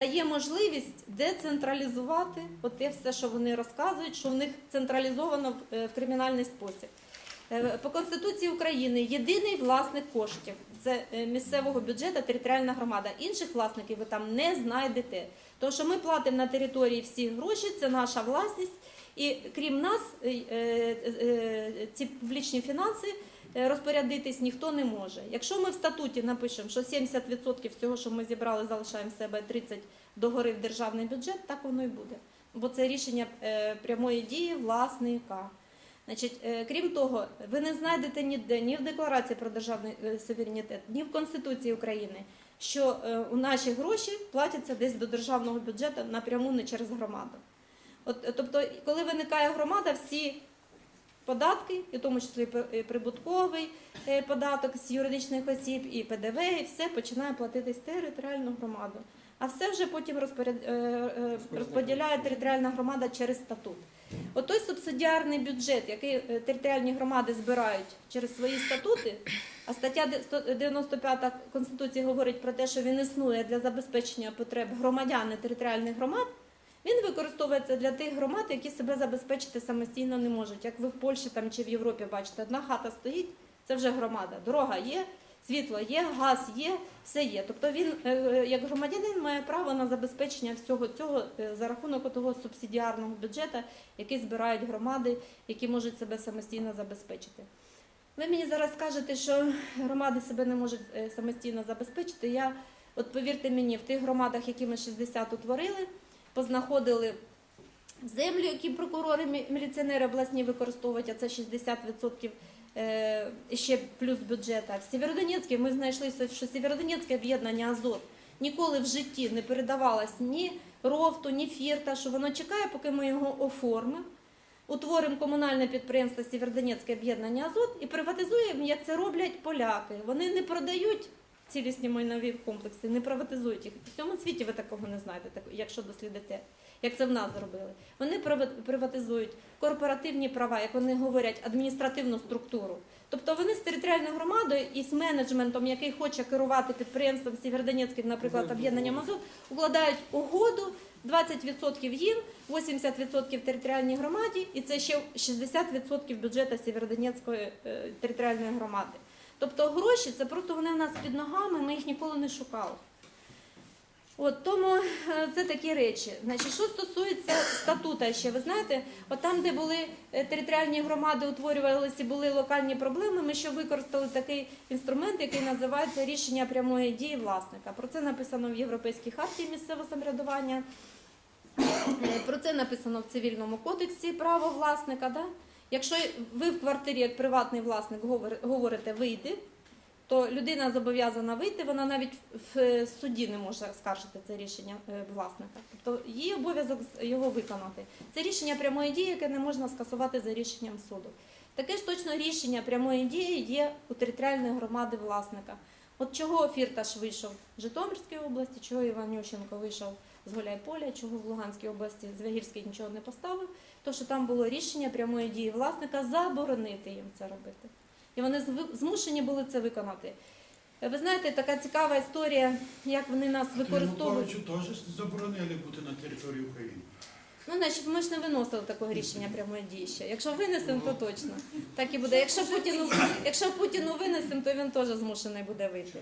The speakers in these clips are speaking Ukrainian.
дає можливість децентралізувати те все, що вони розказують, що в них централізовано в- е, кримінальний спосіб. Е, По Конституції України єдиний власник коштів це е, місцевого бюджету територіальна громада. Інших власників ви там не знайдете. Тому що ми платимо на території всі гроші, це наша власність. І крім нас, ці публічні фінанси розпорядитись ніхто не може. Якщо ми в статуті напишемо, що 70% всього, що ми зібрали, залишаємо в себе 30% догори в державний бюджет, так воно і буде. Бо це рішення е, прямої дії власника. Значить, е, крім того, ви не знайдете ніде ні в декларації про державний е, суверенітет, ні в Конституції України, що е, наші гроші платяться десь до державного бюджету напряму не через громаду. От, е, тобто, коли виникає громада, всі податки, і в тому числі і прибутковий е, податок з юридичних осіб, і ПДВ, і все починає платитись територіальну громаду. А все вже потім розпоряд... е, е, розподіляє територіальна громада через статут. От субсидіарний бюджет, який територіальні громади збирають через свої статути, а стаття де- 195 Конституції говорить про те, що він існує для забезпечення потреб громадян і територіальних громад, він використовується для тих громад, які себе забезпечити самостійно не можуть. Як ви в Польщі там чи в Європі бачите, одна хата стоїть, це вже громада. Дорога є, світло є, газ є, все є. Тобто він, е, як громадянин, має право на забезпечення всього цього е, за рахунок того субсидіарного бюджету, який збирають громади, які можуть себе самостійно забезпечити. Ви мені зараз скажете, що громади себе не можуть е, самостійно забезпечити. Я, от повірте мені, в тих громадах, які ми 60 утворили, познаходили землю, які прокурори, міліціонери обласні використовують, а це 60% е, ще плюс бюджета. В Сєвєродонецьку ми знайшли, що Сєвєродонецьке об'єднання Азот ніколи в житті не передавалось ні рофту, ні фірта, що воно чекає, поки ми його оформимо. Утворимо комунальне підприємство Сєвєродонецьке об'єднання Азот і приватизуємо, як це роблять поляки. Вони не продають цілісні майнові комплекси, не приватизують їх. В цьому світі ви такого не знайдете, якщо дослідите, як це в нас зробили. Вони приватизують корпоративні права, як вони говорять, адміністративну структуру. Тобто вони з територіальною громадою і з менеджментом, який хоче керувати підприємством Сєвєродонецьким, наприклад, об'єднанням Азот, укладають угоду. 20% їм, 80% територіальній громаді, і це ще 60% бюджету Сєвєродонецької е, територіальної громади. Тобто гроші це просто вони в нас під ногами, ми їх ніколи не шукали. От тому е, це такі речі. Значить, що стосується статута, ще ви знаєте, от там, де були е, територіальні громади, утворювалися були локальні проблеми, ми ще використали такий інструмент, який називається рішення прямої дії власника. Про це написано в Європейській харті місцевого самоврядування. Е, Про це написано в цивільному кодексі право власника. Да? Якщо ви в квартирі як приватний власник говорите вийди, то людина зобов'язана вийти, вона навіть в суді не може скаржити це рішення е, власника. Тобто її обов'язок його виконати. Це рішення прямої дії, яке не можна скасувати за рішенням суду. Таке ж точно рішення прямої дії є у територіальної громади власника. От чого Фірташ вийшов в Житомирській області, чого Іванющенко вийшов з Гуляйполя, чого в Луганській області Звягірський нічого не поставив, то що там було рішення прямої дії власника заборонити їм це робити. І вони змушені були це виконати. Ви знаєте, така цікава історія, як вони нас використовують. Януковичу теж заборонили бути на території України. Ну, значить, ми ж не виносили такого рішення прямої дії ще. Якщо винесемо, то точно. Так і буде. Якщо Путіну, якщо Путіну винесемо, то він теж змушений буде вийти.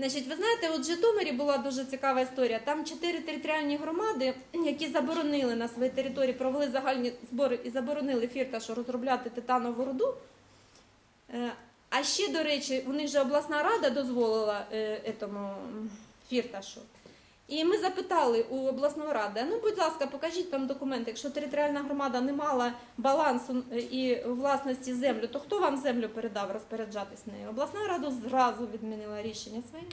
Значить, ви знаєте, от в Житомирі була дуже цікава історія. Там чотири територіальні громади, які заборонили на своїй території, провели загальні збори і заборонили фірташу розробляти титанову руду. Е, А ще, до речі, у них же обласна рада дозволила е, етому фірташу. І ми запитали у обласної ради, ну, будь ласка, покажіть там документи, якщо територіальна громада не мала балансу е, і власності землю, то хто вам землю передав розпоряджатись нею? Обласна рада зразу відмінила рішення своє.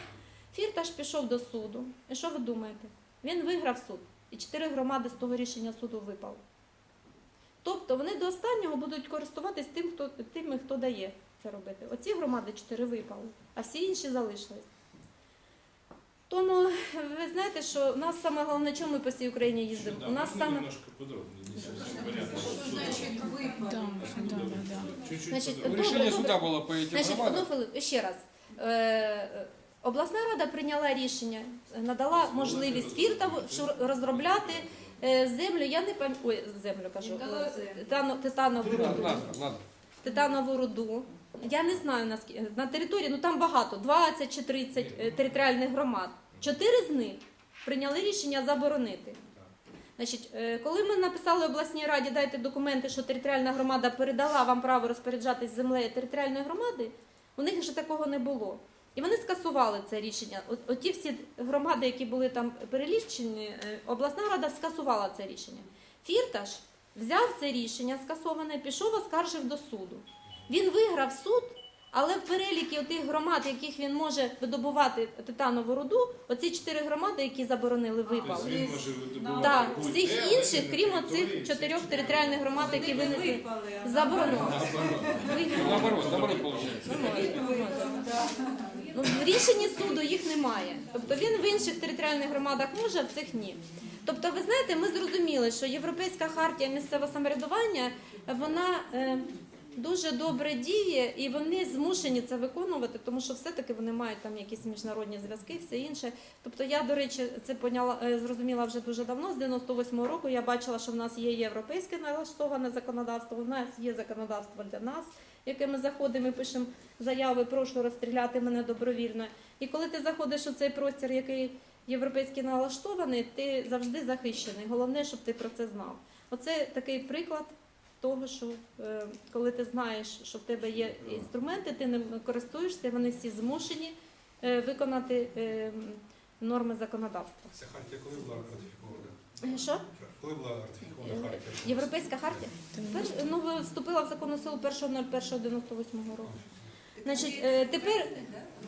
Фірташ пішов до суду. І що ви думаєте? Він виграв суд. І чотири громади з того рішення суду випали. Тобто вони до останнього будуть користуватись тим, хто, тими, хто дає це робити. Оці громади чотири випали, а всі інші залишились. Тому ви знаєте, що у нас саме головне, чому ми по всій Україні їздимо? У нас саме немножко подробнее, не совсем понятно. Что значит выпал? Да, да, да, да. Чуть-чуть Значить, подробнее. добре, Решение добре. суда было по этим Значить, одну громадам. хвилину, ще раз. Е, Обласна рада прийняла рішення, е, надала можливість Фіртаву що розробляти е, землю. Я не пам'ятаю, ой, землю кажу, е, титано- титанову руду. Ладно, ладно. титанову руду. я не знаю наскільки на території, ну там багато, 20 чи 30 е, територіальних громад. Чотири з них прийняли рішення заборонити. Значить, е, коли ми написали обласній раді, дайте документи, що територіальна громада передала вам право розпоряджатись землею територіальної громади, у них вже такого не було. І вони скасували це рішення. От, оті всі громади, які були там перелічені, е, обласна рада скасувала це рішення. Фірташ взяв це рішення скасоване, пішов, оскаржив до суду. Він виграв суд, але в переліки тих громад, яких він може видобувати титанову руду, оці чотири громади, які заборонили, випали. Тобто він може видобувати Так, будь-де, всіх але інших, на крім території оцих чотирьох територіальних громад, які винесли, Наоборот, наоборот получается. Ну, в рішенні суду їх немає. Тобто він в інших територіальних громадах може, а в цих ні. Тобто, ви знаєте, ми зрозуміли, що Європейська хартія місцевого самоврядування вона е, дуже добре діє, і вони змушені це виконувати, тому що все-таки вони мають там якісь міжнародні зв'язки, все інше. Тобто, я, до речі, це поняла, е, зрозуміла вже дуже давно. З 98-го року я бачила, що в нас є європейське налаштоване законодавство, у нас є законодавство для нас яке ми заходимо і пишемо заяви, прошу розстріляти мене добровільно. І коли ти заходиш у цей простір, який європейський налаштований, ти завжди захищений. Головне, щоб ти про це знав. Оце такий приклад того, що е, коли ти знаєш, що в тебе є інструменти, ти ним користуєшся, вони всі змушені е, виконати е, норми законодавства. Ця хартія коли була ратифікована? Що? Коли була ратифікована хартія? Європейська хартія Перш, ну, вступила в законну силу 1.01.98 року. Значить, тепер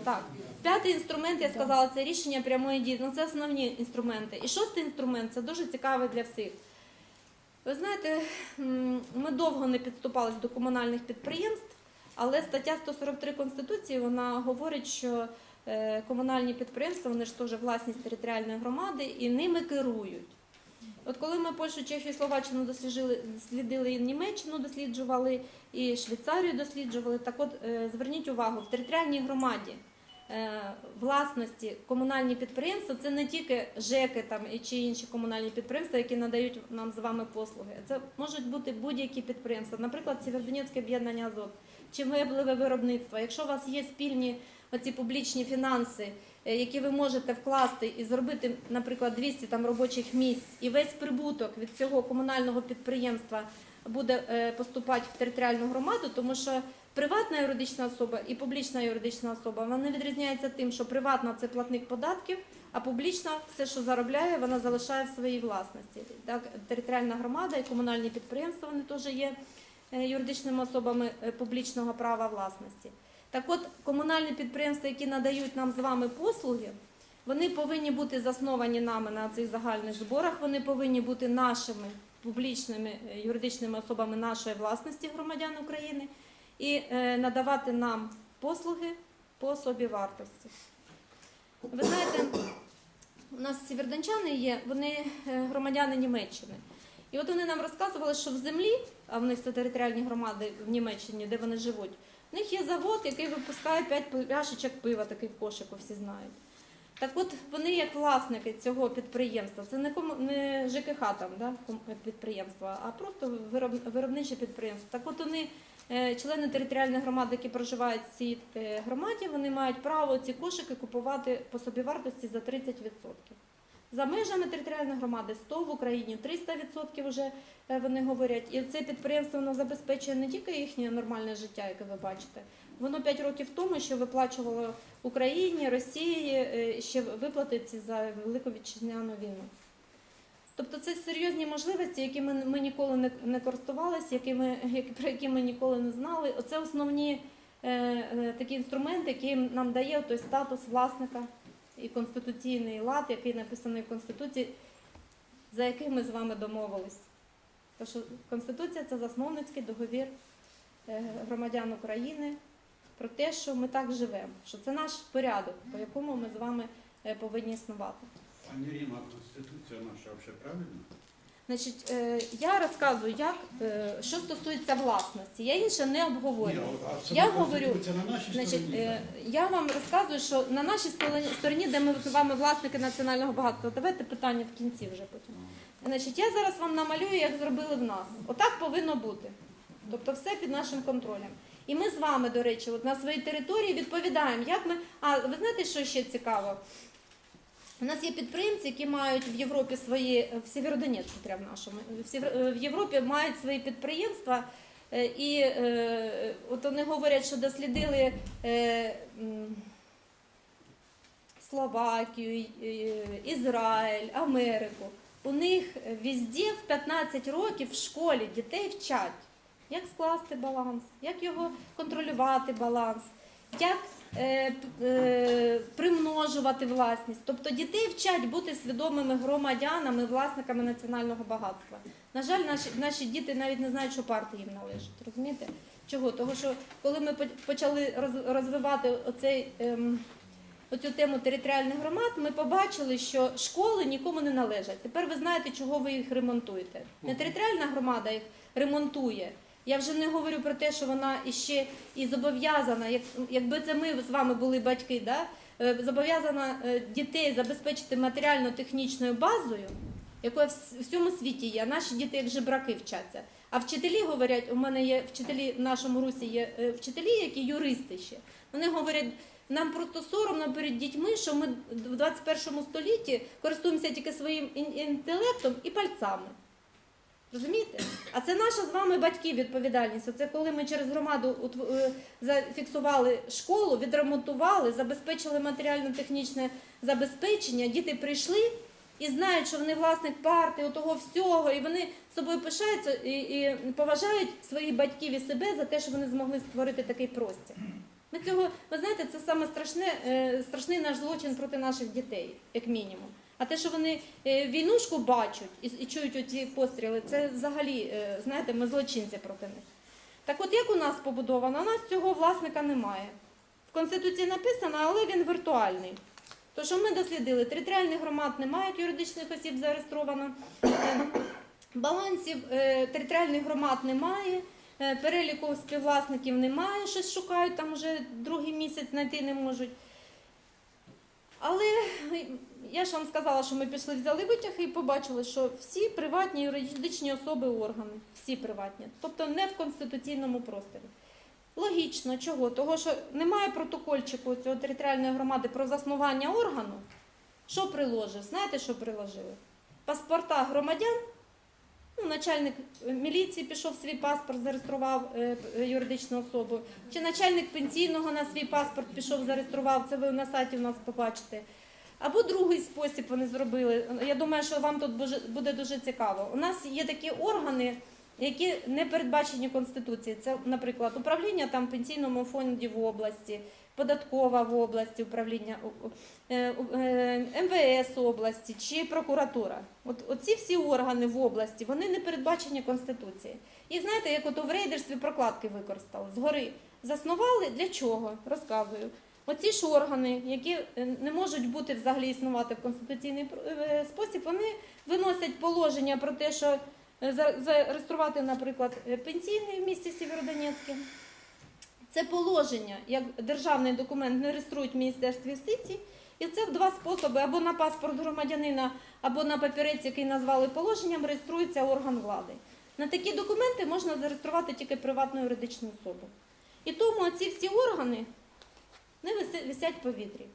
так, п'ятий інструмент, я сказала, це рішення прямої дії. Ну, це основні інструменти. І шостий інструмент це дуже цікавий для всіх. Ви знаєте, ми довго не підступались до комунальних підприємств, але стаття 143 Конституції вона говорить, що е, комунальні підприємства вони ж теж власність територіальної громади і ними керують. От коли ми Польщу, Чехію, Словаччину дослідили і Німеччину, досліджували і Швейцарію досліджували. Так от е, зверніть увагу, в територіальній громаді власності комунальні підприємства це не тільки ЖЕКи там чи інші комунальні підприємства, які надають нам з вами послуги. Це можуть бути будь-які підприємства, наприклад, Сєвєродонецьке об'єднання Азот чи меблеве виробництво. Якщо у вас є спільні оці публічні фінанси, е, які ви можете вкласти і зробити, наприклад, 200 там робочих місць, і весь прибуток від цього комунального підприємства буде е, поступати в територіальну громаду, тому що приватна юридична особа і публічна юридична особа вони відрізняються тим, що приватна це платник податків, а публічна все, що заробляє, вона залишає в своїй власності. Так, територіальна громада і комунальні підприємства вони теж є е, юридичними особами е, публічного права власності. Так от, комунальні підприємства, які надають нам з вами послуги, вони повинні бути засновані нами на цих загальних зборах, вони повинні бути нашими публічними е, юридичними особами нашої власності громадян України і е, надавати нам послуги по собі вартості. Ви знаєте, у нас сівердончани є, вони е, громадяни Німеччини. І от вони нам розказували, що в землі, а в них це територіальні громади в Німеччині, де вони живуть, у них є завод, який випускає 5 пляшечок пива, такий в кошику, всі знають. Так от вони як власники цього підприємства, це не, кому, не ЖКХ там, да, підприємства, а просто виробниче підприємство. Так от вони, члени територіальної громади, які проживають в цій е, громаді, вони мають право ці кошики купувати по собівартості за 30%. За межами територіальної громади 100 в Україні 300% вже е, вони говорять. І це підприємство воно забезпечує не тільки їхнє нормальне життя, яке ви бачите. Воно 5 років тому ще виплачувало Україні, Росії е, ще виплати ці за Велику Вітчизняну війну. Тобто це серйозні можливості, які ми, ми ніколи не, не користувалися, які ми, про які ми ніколи не знали. Оце основні е, е, такі інструменти, які нам дає той статус власника і конституційний лад, який написаний в Конституції, за яким ми з вами домовились. Тому що Конституція це засновницький договір е, громадян України про те, що ми так живемо, що це наш порядок, по якому ми з вами е, повинні існувати. Пані Ріма, Конституція наша вже правильна? Значить, е, я розказую, як, е, що стосується власності. Я інше не обговорюю. Ні, а це Я говорю, конституція на нашій Значить, стороні. е, я вам розказую, що на нашій стороні- стороні, де ми з вами власники національного багатства, давайте питання в кінці вже потім. Значить, я зараз вам намалюю, як зробили в нас. Отак повинно бути. Тобто все під нашим контролем. І ми з вами, до речі, от на своїй території відповідаємо, як ми. А ви знаєте, що ще цікаво? У нас є підприємці, які мають в Європі свої в Сєвєродонецьку, прямо в нашому в Сєвєр- в Європі мають свої підприємства. Е, І е, от вони говорять, що дослідили е, Словакію, е, Ізраїль, Америку. У них везде в 15 років в школі дітей вчать, як скласти баланс, як його контролювати баланс, як е, е, примножувати власність. Тобто дітей вчать бути свідомими громадянами, власниками національного багатства. На жаль, наші, наші діти навіть не знають, що партії їм належить. Розумієте? Чого? Того, що коли ми почали роз- розвивати оцей. Ем, Оцю тему територіальних громад ми побачили, що школи нікому не належать. Тепер ви знаєте, чого ви їх ремонтуєте. Не територіальна громада їх ремонтує. Я вже не говорю про те, що вона іще і зобов'язана, як, якби це ми з вами були батьки, да? е, зобов'язана е, дітей забезпечити матеріально-технічною базою, якої в всьому світі є. Наші діти як жебраки вчаться. А вчителі говорять, у мене є вчителі в нашому русі є е, вчителі, які юристи ще. Вони говорять, нам просто соромно перед дітьми, що ми в 21 столітті користуємося тільки своїм інтелектом і пальцами. Розумієте? А це наша з вами батьків відповідальність. Оце коли ми через громаду е, зафіксували школу, відремонтували, забезпечили матеріально-технічне забезпечення, діти прийшли і знають, що вони власник парти, отого всього, і вони собою пишаються і, і поважають своїх батьків і себе за те, що вони змогли створити такий простір. Ми цього, ви знаєте, це саме страшне, е, страшний наш злочин проти наших дітей, як мінімум. А те, що вони е, війнушку бачать і, чують оці постріли, це взагалі, е, знаєте, ми злочинці проти них. Так от як у нас побудовано, у нас цього власника немає. В Конституції написано, але він віртуальний. То, що ми дослідили, територіальних громад немає, як юридичних осіб зареєстровано, е, балансів територіальних громад немає, переліку співвласників немає, щось шукають, там вже другий місяць знайти не можуть. Але я ж вам сказала, що ми пішли, взяли витяг і побачили, що всі приватні юридичні особи органи, всі приватні, тобто не в конституційному просторі. Логічно, чого? Того, що немає протокольчику цього територіальної громади про заснування органу. Що приложив? Знаєте, що приложили? Паспорта громадян. Ну, начальник міліції пішов свій паспорт, зареєстрував е, юридичну особу. Чи начальник пенсійного на свій паспорт пішов, зареєстрував. Це ви на сайті у нас побачите. Або другий спосіб вони зробили. Я думаю, що вам тут буде дуже цікаво. У нас є такі органи, які не передбачені Конституцією. Це, наприклад, управління там пенсійному фонді в області, податкова в області, управління е, е, МВС області чи прокуратура. От оці всі органи в області вони не передбачені Конституцією. Їх знаєте, як от у рейдерстві прокладки використали згори. Заснували для чого? Розказую. Оці ж органи, які е, не можуть бути взагалі існувати в конституційний спосіб, вони виносять положення про те, що за- зареєструвати, наприклад, пенсійний в місті Сєвєродонецьке. Це положення, як державний документ не реєструють в Міністерстві юстиції, і це в два способи: або на паспорт громадянина, або на папірець, який назвали положенням, реєструється орган влади. На такі документи можна зареєструвати тільки приватну юридичну особу. І тому ці всі органи не висять в повітрі.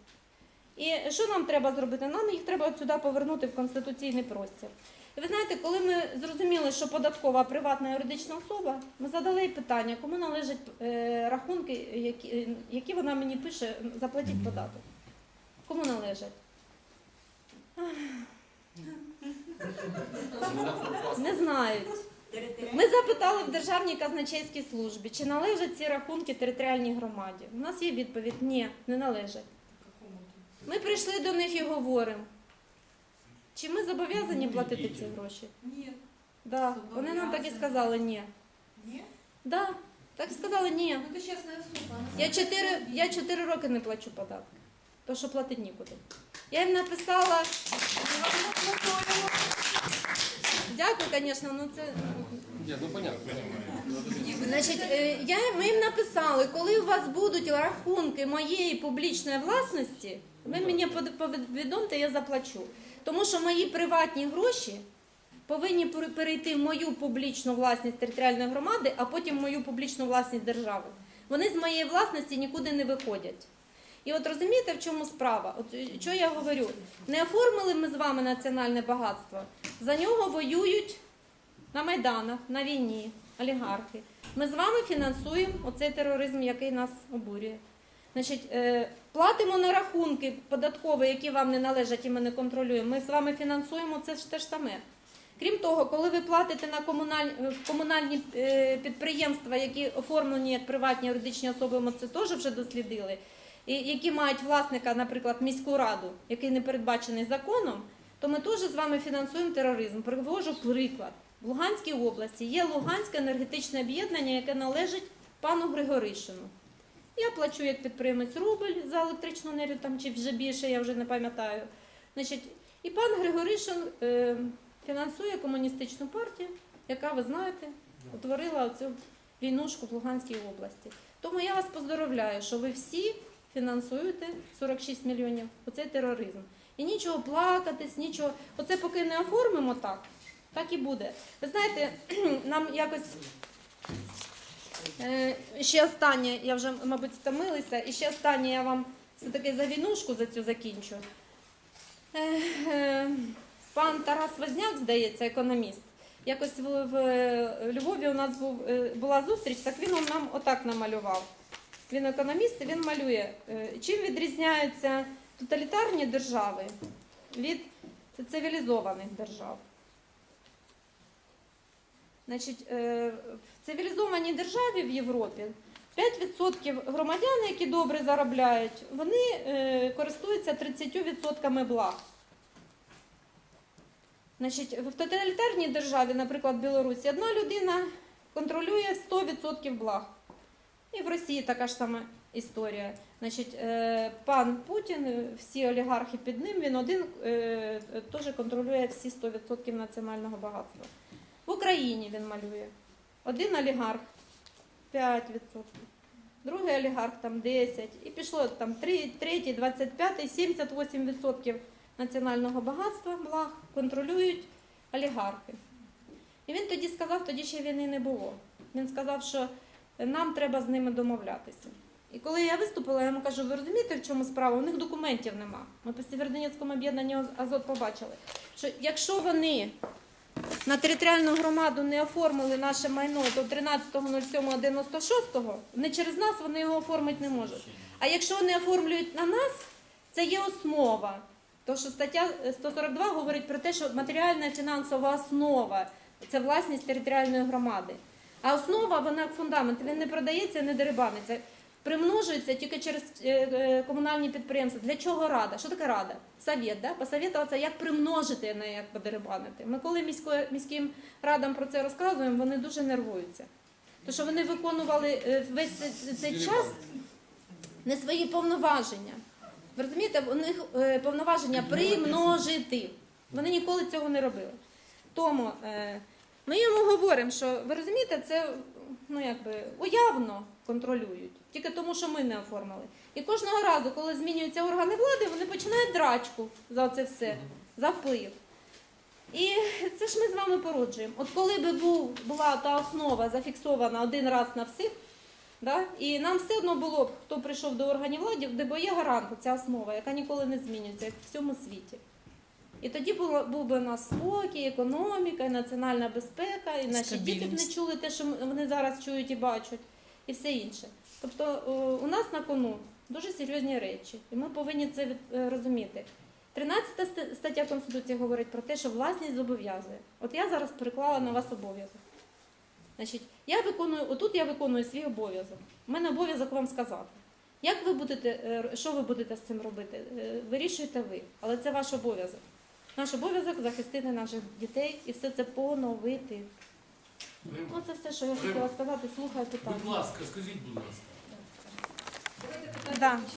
І що нам треба зробити? Нам їх треба сюди повернути в конституційний простір. І ви знаєте, коли ми зрозуміли, що податкова приватна юридична особа, ми задали їй питання, кому належать е, рахунки, які, е, які вона мені пише, заплатіть податок. Кому належать? Не знають. Ми запитали в Державній казначейській службі, чи належать ці рахунки територіальній громаді. У нас є відповідь: ні, не належать. Ми прийшли до них і говоримо. Чи ми зобов'язані платити ці гроші? Ні. Да. Вони нам так і сказали ні. Ні? Да. Так і сказали ні. Ну, ти чесна особа. Я чотири, я чотири роки не плачу податки. То що платити нікуди. Я їм написала. Дякую, звісно, ну це ну понятно. Значить, е, я, ми їм написали, коли у вас будуть рахунки моєї публічної власності, ви мені повідомте, я заплачу. Тому що мої приватні гроші повинні перейти в мою публічну власність територіальної громади, а потім в мою публічну власність держави. Вони з моєї власності нікуди не виходять. І от розумієте, в чому справа? От е, що я говорю? Не оформили ми з вами національне багатство. За нього воюють на майданах, на війні, олігархи. Ми з вами фінансуємо оцей тероризм, який нас обурює. Значить, е, платимо на рахунки податкові, які вам не належать і ми не контролюємо. Ми з вами фінансуємо це ж те ж саме. Крім того, коли ви платите на комуналь... комунальні е, підприємства, які оформлені як приватні юридичні особи, ми це теж вже дослідили, і які мають власника, наприклад, міську раду, який не передбачений законом, то ми теж з вами фінансуємо тероризм. Привожу приклад. В Луганській області є Луганське енергетичне об'єднання, яке належить пану Григоришину. Я плачу як підприємець рубль за електричну енергію, там чи вже більше, я вже не пам'ятаю. Значить, і пан Григоришин е, фінансує комуністичну партію, яка, ви знаєте, утворила цю війнушку в Луганській області. Тому я вас поздоровляю, що ви всі фінансуєте 46 мільйонів оцей тероризм. І нічого плакатись, нічого. Оце поки не оформимо так, так і буде. Ви знаєте, нам якось ще останнє, я вже, мабуть, стомилася, і ще останнє я вам все-таки за війнушку за цю закінчу. Е, е, Пан Тарас Возняк, здається, економіст. Якось в, Львові у нас був, е, була зустріч, так він нам отак намалював. Він економіст, і він малює, е, чим відрізняються тоталітарні держави від цивілізованих держав. Значить, е, в цивілізованій державі в Європі 5% громадян, які добре заробляють, вони е, користуються 30% благ. Значить, в тоталітарній державі, наприклад, Білорусі, одна людина контролює 100% благ. І в Росії така ж сама історія. Значить, е, пан Путін, всі олігархи під ним, він один теж контролює всі 100% національного багатства. Україні він малює. Один олігарх 5%, другий олігарх там 10%, і пішло там три- третій, 25, 78% національного багатства благ контролюють олігархи. І він тоді сказав, тоді ще війни не було. Він сказав, що нам треба з ними домовлятися. І коли я виступила, я йому кажу, ви розумієте, в чому справа? У них документів нема. Ми по Сєвєродонецькому об'єднанні Азот побачили, що якщо вони на територіальну громаду не оформили наше майно до 13.07.96, не через нас вони його оформити не можуть. А якщо вони оформлюють на нас, це є основа. То що стаття 142 говорить про те, що матеріальна фінансова основа це власність територіальної громади. А основа, вона як фундамент, він не продається, не дерибаниться. Примножується тільки через е, е, комунальні підприємства. Для чого рада? Що таке рада? Совет, да? Посоветуватися, як примножити, не як подерибанити. Ми коли місько- міським радам про це розказуємо, вони дуже нервуються. Тому що вони виконували е, весь цей- час не свої повноваження. Ви розумієте, у них повноваження примножити. Вони ніколи цього не робили. Тому ми йому говоримо, що ви розумієте, це ну якби уявно контролюють, тільки тому, що ми не оформили. І кожного разу, коли змінюються органи влади, вони починають драчку за це все, за вплив. І це ж ми з вами породжуємо. От коли би була та основа зафіксована один раз на всіх, да, і нам все одно було б, хто прийшов до органів влади, де бо є гарант, ця основа, яка ніколи не змінюється, як в всьому світі. І тоді було, був би у нас спокій, економіка, і національна безпека, і наші діти б не чули те, що вони зараз чують і бачать, і все інше. Тобто у нас на кону дуже серйозні речі, і ми повинні це е, розуміти. 13 стаття Конституції говорить про те, що власність зобов'язує. От я зараз переклала на вас обов'язок. Значить, я виконую, отут я виконую свій обов'язок. У мене обов'язок вам сказати. Як ви будете, е, що ви будете з цим робити? Е, Вирішуєте ви, але це ваш обов'язок. Наш обов'язок захистити наших дітей і все це поновити. Оце все, що я хотіла сказати. Слухайте питання. Будь ласка, скажіть, будь ласка. Да.